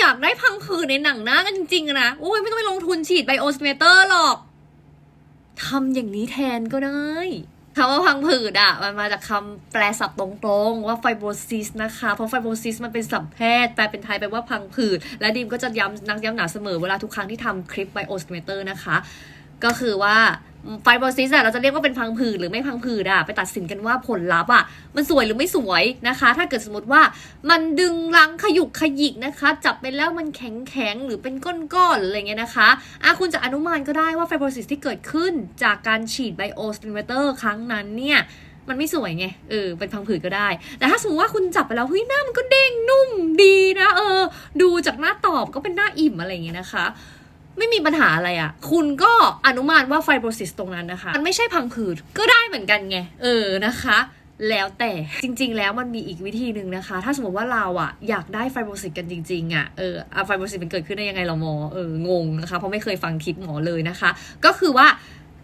อยากได้พังผืดในหนังหน้ากันจริงๆนะโอ้ยไม่ต้องไปลงทุนฉีดไบโอสเมเตอร์หรอกทำอย่างนี้แทนก็ได้คำว่าพังผืดอะ มันมาจากคำแปลศัพท์ตรงๆ ว่าไฟโบซิสนะคะ เพราะไฟโบซิสมันเป็นสัพท์แพทย์แปลเป็นไทยแปลว่าพังผืด และดิมก็จะย้ำนักย้ำหนาเสมอเวลาทุกครั้งที่ทำคลิปไบโอสเมเตอร์นะคะ ก็คือว่าไฟโบซิสอะเราจะเรียกว่าเป็นพังผืดหรือไม่พังผืดอะไปตัดสินกันว่าผลลัพธ์อะมันสวยหรือไม่สวยนะคะ ถ้าเกิดสมมติว่ามันดึงรังขยุกขยิกนะคะ จับไปแล้วมันแข็งแข็งหรือเป็นก้อนๆหรือะไรเงี้ยนะคะอะคุณจะอนุมานก็ได้ว่าไฟโบซิสที่เกิดขึ้นจากการฉีดไบโอสติมูเลเตอร์ครั้งนั้นเนี่ยมันไม่สวยไง เออ เป็นพังผืดก็ได้ แต่ถ้าสมมติว่าคุณจับไปแล้วเฮ้ยหน้ามันก็เด้งนุ่มดีนะ เออ ดูจากหน้าตอบก็เป็นหน้าอิ่มอะไรอย่างเงี้ยนะคะ ไม่มีปัญหาอะไรอะ่ะ คุณก็อนุมานว่าไฟโบรซิสตรงนั้นนะคะ มันไม่ใช่พังผืดก็ได้เหมือนกันไง เออนะคะแล้วแต่จริง ๆ แล้วมันมีอีกวิธีหนึ่งนะคะ ถ้าสมมติว่าเราอะอยากได้ไฟโบรซิสกันจริง ๆอะเออไฟโบรซิสมันเกิดขึ้นได้ยังไงเราหมอเอองงนะคะ เพราะไม่เคยฟังคลิปหมอเลยนะคะ ก็คือว่า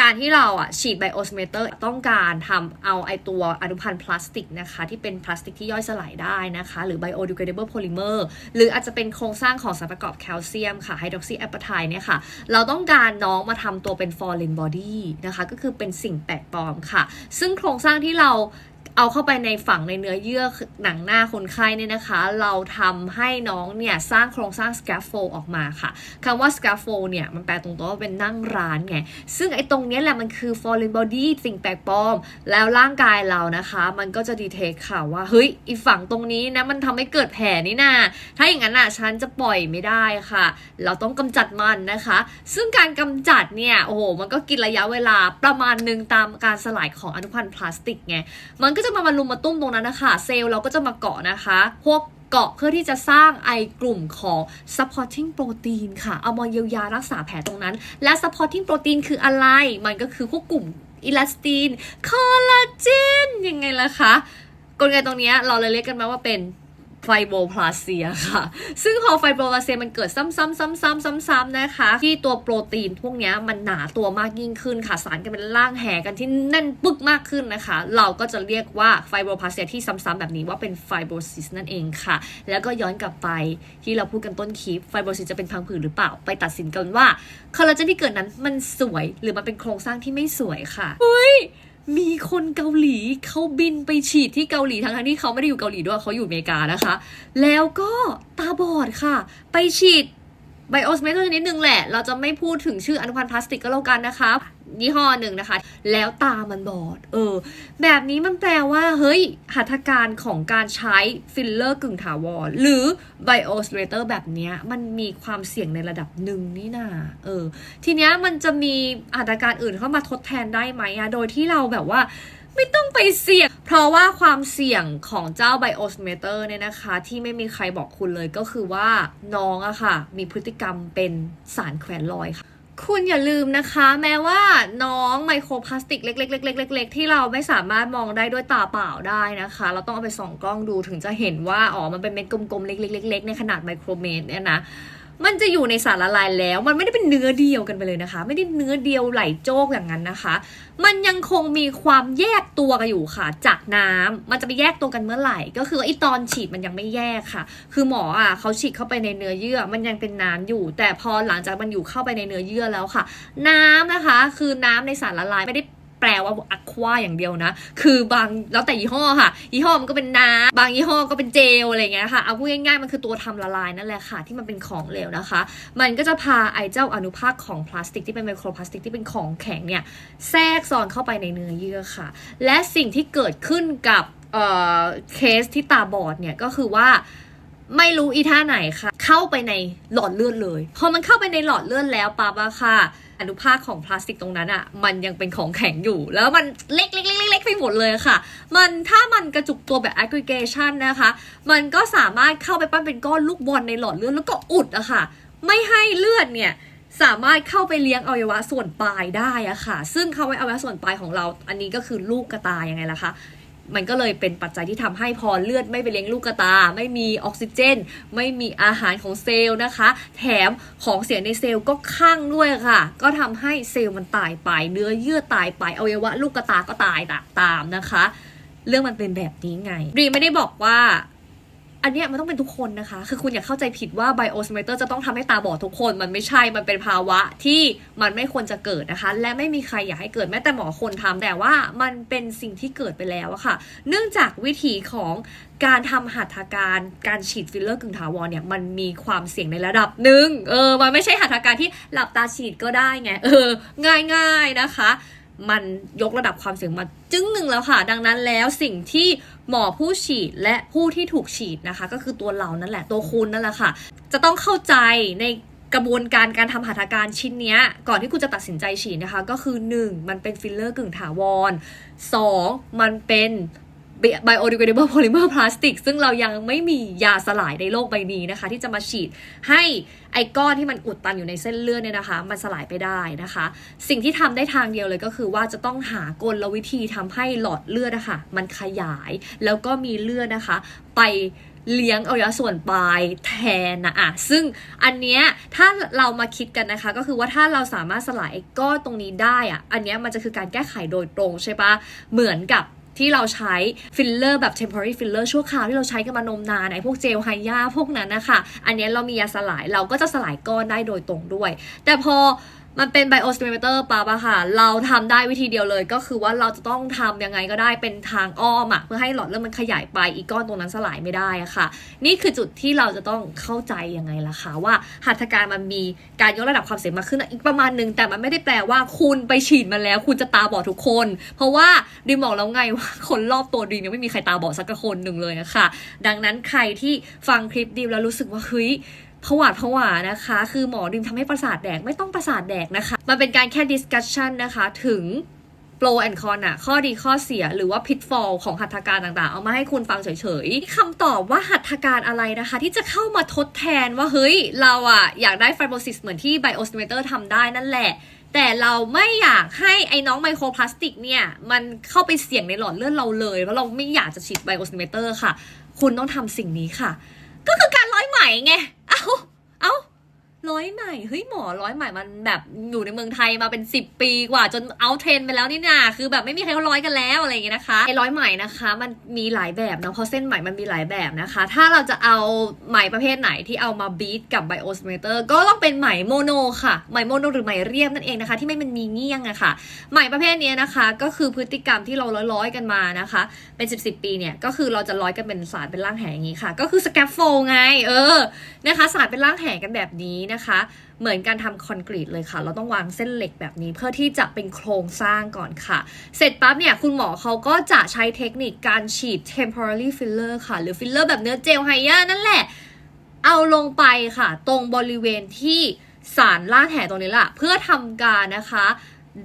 การที่เราอะฉีดไบโอสเมเตอร์ต้องการทำเอาไอตัวอนุพันธ์พลาสติกนะคะ ที่เป็นพลาสติกที่ย่อยสลายได้นะคะ หรือ biodegradable polymer หรืออาจจะเป็นโครงสร้างของสารประกอบแคลเซียมค่ะไฮดรอกซีแอปเปอร์ไทเนี่ยค่ะ เราต้องการน้องมาทำตัวเป็น foreign body นะคะ ก็คือเป็นสิ่งแปลกปลอมค่ะ ซึ่งโครงสร้างที่เรา เอาเข้าไปในฝั่งในเนื้อเยื่อหนังหน้าคนไข้เนี่ยนะคะ เราทำให้น้องเนี่ยสร้างโครงสร้าง scaffold ออกมาค่ะคำว่า scaffold เนี่ยมันแปลตรงตัวว่าเป็นนั่งร้านไง ซึ่งไอ้ตรงนี้แหละมันคือ foreign body สิ่งแปลกปลอม แล้วร่างกายเรานะคะ มันก็จะดีเทคค่ะว่า เฮ้ยอีฝั่งตรงนี้นะมันทำให้เกิดแผลนี่นาถ้าอย่างนั้นอะฉันจะปล่อยไม่ได้ค่ะ เราต้องกำจัดมันนะคะ ซึ่งการกำจัดเนี่ยโอ้โหมันก็กินระยะเวลาประมาณหนึ่งตามการสลายของอนุพันธ์พลาสติกไงมันก็จะมามารุมมาตุ้มตรงนั้นนะคะ เซลล์เราก็จะมาเกาะนะคะ พวกเกาะเพื่อที่จะสร้างไอกลุ่มของ supporting protein ค่ะ เอามาเยียวยารักษาแผลตรงนั้น และ supporting protein คืออะไร มันก็คือพวกกลุ่มอิลาสตินคอลลาเจนยังไงล่ะคะ กลไกตรงนี้เราเลยเรียกกันมาว่าเป็น ไฟโบพลาเซียค่ะ ซึ่งพอไฟโบพลาเซียมันเกิดซ้ำๆๆๆๆนะคะ ที่ตัวโปรตีนพวกนี้มันหนาตัวมากยิ่งขึ้นค่ะ สารกันเป็นร่างแห่กันที่แน่นปึกมากขึ้นนะคะ เราก็จะเรียกว่าไฟโบพลาเซียที่ซ้ำๆแบบนี้ว่าเป็นไฟโบซิสนั่นเองค่ะ แล้วก็ย้อนกลับไปที่เราพูดกันต้นคลิปไฟโบซิสจะเป็นพังผืดหรือเปล่า ไปตัดสินกันว่าคอลลาเจนที่เกิดนั้นมันสวยหรือมันเป็นโครงสร้างที่ไม่สวยค่ะเฮ้ย มีคนเกาหลีเขาบินไปฉีดที่เกาหลีทั้งๆที่เขาไม่ได้อยู่เกาหลีด้วยเขาอยู่อเมริกานะคะ แล้วก็ตาบอดค่ะ ไปฉีดไบโอสเมทนิดนึงแหละ เราจะไม่พูดถึงชื่ออนุพันธ์พลาสติกก็แล้วกันนะคะ ยี่ห้อหนึ่งนะคะ แล้วตามันบอด เออ แบบนี้มันแปลว่า เฮ้ย หัตถการของการใช้ฟิลเลอร์กึ่งถาวร หรือไบโอสเมเตอร์แบบนี้มันมีความเสี่ยงในระดับหนึ่งนี่นาเออ ทีเนี้ยมันจะมีหัตถการอื่นเข้ามาทดแทนได้ไหมอะโดยที่เราแบบว่าไม่ต้องไปเสี่ยง เพราะว่าความเสี่ยงของเจ้าไบโอสเมเตอร์เนี่ยนะคะ ที่ไม่มีใครบอกคุณเลยก็คือว่าน้องอะค่ะ มีพฤติกรรมเป็นสารแขวนลอยค่ะ คุณอย่าลืมนะคะ แม้ว่าน้องไมโครพลาสติกเล็กๆๆๆๆที่เราไม่สามารถมองได้ด้วยตาเปล่าได้นะคะ เราต้องเอาไปส่องกล้องดูถึงจะเห็นว่า อ๋อ มันเป็นเม็ดกลมๆ เล็กๆๆๆในขนาดไมโครเมตรเนี่ยนะ มันจะอยู่ในสารละลายแล้ว มันไม่ได้เป็นเนื้อเดียวกันไปเลยนะคะ ไม่ได้เนื้อเดียวไหลโจกอย่างนั้นนะคะ มันยังคงมีความแยกตัวกันอยู่ค่ะ จากน้ำมันจะไปแยกตัวกันเมื่อไหร่ ก็คือไอ้ตอนฉีดมันยังไม่แยกค่ะ คือหมออะเขาฉีดเข้าไปในเนื้อเยื่อ มันยังเป็นน้ำอยู่ แต่พอหลังจากมันอยู่เข้าไปในเนื้อเยื่อแล้วค่ะ น้ำนะคะ คือน้ำในสารละลายไม่ได้ แปลว่าอะควาอย่างเดียวนะ คือบางแล้วแต่ยี่ห้อค่ะ ยี่ห้อมันก็เป็นน้ำบางยี่ห้อก็เป็นเจลอะไรเงี้ยค่ะ เอาพูดง่ายๆ มันคือตัวทำละลายนั่นแหละค่ะ ที่มันเป็นของเหลวนะคะ มันก็จะพาไอ้เจ้าอนุภาคของพลาสติกที่เป็นไมโครพลาสติกที่เป็นของแข็งเนี่ยแทรกซ้อนเข้าไปในเนื้อเยื่อค่ะ และสิ่งที่เกิดขึ้นกับเเคสที่ตาบอดเนี่ยก็คือว่า ไม่รู้อีท่าไหนค่ะ เข้าไปในหลอดเลือดเลยพอมันเข้าไปในหลอดเลือดแล้วปั๊บอะค่ะ อนุภาคของพลาสติกตรงนั้นอะมันยังเป็นของแข็งอยู่ แล้วมันเล็กๆๆๆไปหมดเลยค่ะ มันถ้ามันกระจุกตัวแบบ aggregation นะคะ มันก็สามารถเข้าไปปั้นเป็นก้อนลูกบอลในหลอดเลือดแล้วก็อุดอะค่ะ ไม่ให้เลือดเนี่ยสามารถเข้าไปเลี้ยงอวัยวะส่วนปลายได้อะค่ะ ซึ่งเข้าไว้อวัยวะส่วนปลายของเรา อันนี้ก็คือลูกกระตายยังไงล่ะคะ มันก็เลยเป็นปัจจัยที่ทำให้พอเลือดไม่ไปเลี้ยงลูกกระตา ไม่มีออกซิเจน ไม่มีอาหารของเซลล์นะคะ แถมของเสียในเซลล์ก็ข้างด้วยค่ะ ก็ทำให้เซลล์มันตายไป เนื้อเยื่อตายไปอวัยวะลูกกระตาก็ตายตามนะคะ เรื่องมันเป็นแบบนี้ไงรีไม่ได้บอกว่า อันเนี้ยมันต้องเป็นทุกคนนะคะ คือคุณอย่าเข้าใจผิดว่าไบโอสเมเตอร์จะต้องทำให้ตาบอดทุกคน มันไม่ใช่ มันเป็นภาวะที่มันไม่ควรจะเกิดนะคะ และไม่มีใครอยากให้เกิดแม้แต่หมอคนทำแต่ว่ามันเป็นสิ่งที่เกิดไปแล้วอะค่ะ เนื่องจากวิธีของการทำหัตถการการฉีดฟิลเลอร์กึ่งถาวรเนี่ยมันมีความเสี่ยงในระดับหนึ่งเออมันไม่ใช่หัตถการที่หลับตาฉีดก็ได้ไงเออง่าย ๆนะคะ มันยกระดับความเสี่ยงมาจึ้งหนึ่งแล้วค่ะ ดังนั้นแล้วสิ่งที่หมอผู้ฉีดและผู้ที่ถูกฉีดนะคะ ก็คือตัวเรานั่นแหละตัวคุณนั่นแหละค่ะ จะต้องเข้าใจในกระบวนการการทำหัตถการชิ้นนี้ก่อนที่คุณจะตัดสินใจฉีดนะคะ ก็คือ 1. มันเป็นฟิลเลอร์กึ่งถาวร 2. มันเป็น biodegradable polymer plastic ซึ่งเรายังไม่มียาสลายในโลกใบนี้นะคะ ที่จะมาฉีดให้ไอ้ก้อนที่มันอุดตันอยู่ในเส้นเลือดเนี่ยนะคะ มันสลายไปได้นะคะ สิ่งที่ทำได้ทางเดียวเลยก็คือว่าจะต้องหากลวิธีทำให้หลอดเลือดนะคะมันขยายแล้วก็มีเลือดนะคะ ไปเลี้ยงอวัยวะส่วนปลายแทนนะอะซึ่งอันเนี้ยถ้าเรามาคิดกันนะคะ ก็คือว่าถ้าเราสามารถสลายก้อนตรงนี้ได้อะอันเนี้ยมันจะคือการแก้ไขโดยตรงใช่ปะเหมือนกับ ที่เราใช้ฟิลเลอร์แบบ temporary filler ชั่วคราวที่เราใช้กันมานมนานไอ้พวกเจลไฮยาพวกนั้นนะคะ อันนี้เรามียาสลายเราก็จะสลายก้อนได้โดยตรงด้วย แต่พอ มันเป็น biostimulator ปั๊บอะค่ะ เราทำได้วิธีเดียวเลย ก็คือว่าเราจะต้องทำยังไงก็ได้เป็นทางอ้อมอะเพื่อให้หลอดเลือดมันขยายไปอีกก้อนตรงนั้นสลายไม่ได้อะค่ะ นี่คือจุดที่เราจะต้องเข้าใจยังไงล่ะคะว่าหัตถการมันมีการยกระดับความเสี่ยงมากขึ้นอีกประมาณหนึ่งแต่มันไม่ได้แปลว่าคุณไปฉีดมาแล้ว คุณจะตาบอดทุกคน เพราะว่าดิมบอกแล้วไงว่าคนรอบตัวดิมยังไม่มีใครตาบอดสักคนหนึ่งเลยอะค่ะ ดังนั้นใครที่ฟังคลิปดิมแล้วรู้สึกว่าเฮ้ย ผวาดผวานะคะ คือหมอดิมทำให้ประสาทแดกไม่ต้องประสาทแดกนะคะ มันเป็นการแค่ discussion นะคะถึง pro and con อะข้อดีข้อเสียหรือว่า pitfall ของหัตถการต่างๆ เอามาให้คุณฟังเฉยๆคำตอบว่าหัตถการอะไรนะคะ ที่จะเข้ามาทดแทนว่า เฮ้ย เราอะอยากได้ fibrosis เหมือนที่ biostimulator ทำได้นั่นแหละ แต่เราไม่อยากให้ไอ้น้องไมโครพลาสติกเนี่ย มันเข้าไปเสี่ยงในหลอดเลือดเราเลยเพราะเราไม่อยากจะฉีด biostimulator ค่ะ คุณต้องทำสิ่งนี้ค่ะ ก็คือการร้อยไหมไง ร้อยไหม่เฮ้ยหมอร้อยไหม่มันแบบอยู่ในเมืองไทยมาเป็น 10 ปีกว่าจนเอาเทรนไปแล้วนี่นาคือแบบไม่มีใครเขาร้อยกันแล้วอะไรอย่างเงี้ยนะคะไอ้ร้อยไหม่นะคะ มันมีหลายแบบเนาะเพราะเส้นไหม่มันมีหลายแบบนะคะ ถ้าเราจะเอาไหมประเภทไหนที่เอามาบีทกับไบโอสเมเตอร์ก็ต้องเป็นไหมโมโนค่ะไหมโมโนหรือไหมเรียบนั่นเองนะคะ ที่ไม่มันมีเงี้ยงอะค่ะไหมประเภทนี้นะคะก็คือพฤติกรรมที่เราร้อยๆกันมานะคะ เป็น 10บสปีเนี่ยก็คือเราจะร้อยกันเป็นสารเป็นร่างแหอย่างนี้ค่ะ ก็คือสแก f โฟไงเออนะคะสารเป็นร่างแหกันแบบนี้นะคะ เหมือนการทำคอนกรีตเลยค่ะ เราต้องวางเส้นเหล็กแบบนี้ เพื่อที่จะเป็นโครงสร้างก่อนค่ะ เสร็จปั๊บเนี่ยคุณหมอเขาก็จะใช้เทคนิคการฉีด temporary filler ค่ะ หรือฟิลเลอร์แบบเนื้อเจลไฮยานั่นแหละ เอาลงไปค่ะ ตรงบริเวณที่สารล่างแหตรงนี้แหละเพื่อทำการนะคะ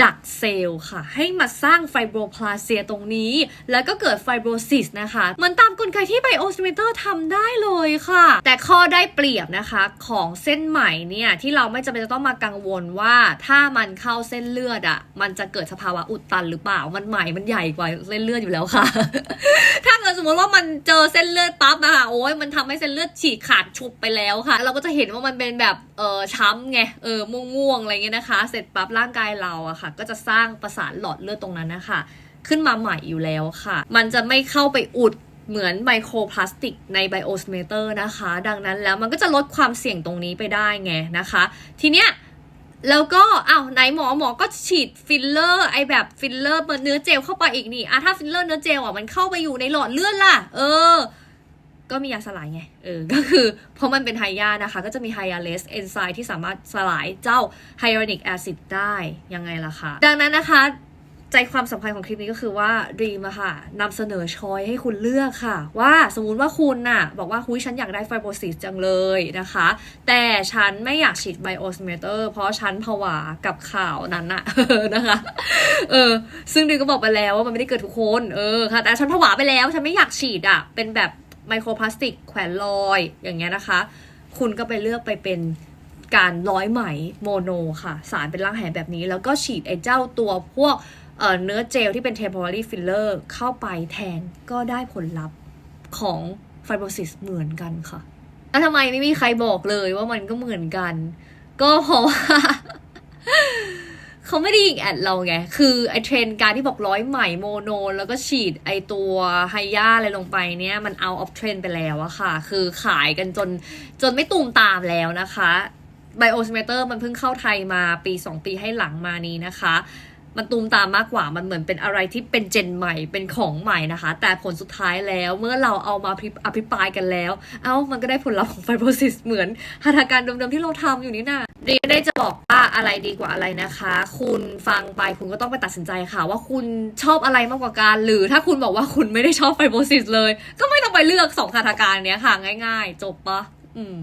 ดักเซลล์ค่ะ ให้มาสร้างไฟโบรพลาเซียตรงนี้ แล้วก็เกิดไฟโบรซิสนะคะเหมือนตามกลไกที่ไบโอสเมเตอร์ทำได้เลยค่ะ แต่ข้อได้เปรียบนะคะของเส้นไหมเนี่ย ที่เราไม่จำเป็นจะต้องมากังวลว่าถ้ามันเข้าเส้นเลือดอะ่ะมันจะเกิดสภาวะอุดตันหรือเปล่ามันไหมมันใหญ่กว่าเส้นเลือดอยู่แล้วค่ะถ้า เกิดสมมติว่ามันเจอเส้นเลือดปั๊บนะคะโอ้ยมันทำให้เส้นเลือดฉีกขาดชุบไปแล้วค่ะ เราก็จะเห็นว่ามันเป็นแบบเออช้ำไงเออม่วงๆอะไรเงี้ยนะคะ เสร็จปั๊บร่างกายเราอะค่ะ ก็จะสร้างประสานหลอดเลือดตรงนั้นนะคะขึ้นมาใหม่อยู่แล้วค่ะ มันจะไม่เข้าไปอุดเหมือนไมโครพลาสติกในไบโอสเมเตอร์นะคะ ดังนั้นแล้วมันก็จะลดความเสี่ยงตรงนี้ไปได้ไงนะคะ ทีเนี้ย แล้วก็อ้าวไหนหมอหมอก็ฉีดฟิลเลอร์ไอแบบฟิลเลอร์เนื้อเจลเข้าไปอีกนี่อะถ้าฟิลเลอร์เนื้อเจลอะมันเข้าไปอยู่ในหลอดเลือดล่ะ เออ ก็มียาสลายไง เออ ก็คือเพราะมันเป็นไฮยานะคะ ก็จะมีไฮยาเลสเอนไซม์ที่สามารถสลายเจ้าไฮยานิกแอซิดได้ยังไงล่ะคะ ดังนั้นนะคะ ใจความสำคัญของคลิปนี้ก็คือว่าดีมอะค่ะนำเสนอชอยให้คุณเลือกค่ะ ว่าสมมุติว่าคุณน่ะ บอกว่าคุยฉันอยากได้ไฟโบซิสจังเลยนะคะ แต่ฉันไม่อยากฉีดไบโอสเมเตอร์เพราะฉันผวากับข่าวนั้นอะนะคะเออซึ่งดีก็บอกไปแล้วว่ามันไม่ได้เกิดทุกคนเออค่ะ แต่ฉันผวาไปแล้วฉันไม่อยากฉีดอะเป็นแบบไมโครพลาสติกแขวนลอยอย่างเงี้ยนะคะ คุณก็ไปเลือกไปเป็นการร้อยไหมโมโนค่ะ สารเป็นร่างแหแบบนี้ แล้วก็ฉีดไอ้เจ้าตัวพวก เนื้อเจลที่เป็น temporary filler เข้าไปแทนก็ได้ผลลัพธ์ของไฟโบซิสเหมือนกันค่ะแล้วทำไมไม่มีใครบอกเลยว่ามันก็เหมือนกัน ก็เพราะว่าเขาไม่ได้ยิงแอดเราไง คือไอเทรนการที่บอกร้อยไหมโมโน แล้วก็ฉีดไอตัวไฮยาอะไรลงไปเนี่ย มันเอาออฟเทรนไปแล้วอะค่ะ คือขายกันจนจนไม่ตูมตามแล้วนะคะไบโอสเมเตอร์มันเพิ่งเข้าไทยมาปี 2 ปีให้หลังมานี้นะคะ มันตูมตามมากกว่ามันเหมือนเป็นอะไรที่เป็นเจนใหม่เป็นของใหม่นะคะ แต่ผลสุดท้ายแล้วเมื่อเราเอามาอภิปรายกันแล้ว เอ้ามันก็ได้ผลลัพธ์ของไฟโบซิสเหมือนหัตถการเดิมๆที่เราทำอยู่นี่นะเรีได้จะบอกว่าอะไรดีกว่าอะไรนะคะ คุณฟังไปคุณก็ต้องไปตัดสินใจค่ะ ว่าคุณชอบอะไรมากกว่ากันหรือถ้าคุณบอกว่าคุณไม่ได้ชอบไฟโบซิสเลย ก็ไม่ต้องไปเลือกสองหัตถการเนี้ยค่ะ ง่าย ๆ จบปะอืม